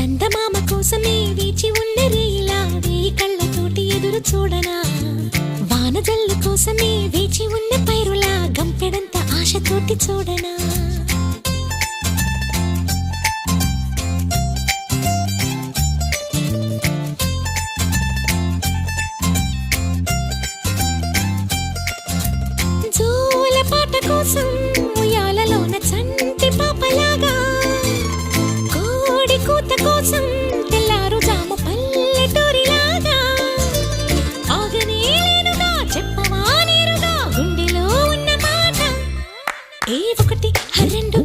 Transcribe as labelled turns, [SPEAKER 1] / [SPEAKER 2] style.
[SPEAKER 1] చందమామ కోసమే వేచి ఉన్న రేయిలా వేయి కళ్ళతోటి ఎదురు చూడనా? వానజల్లు కోసమే వేచి ఉన్న పైరులా గంపెడంత ఆశతోటి చూడనా? ఒకటి రెండు.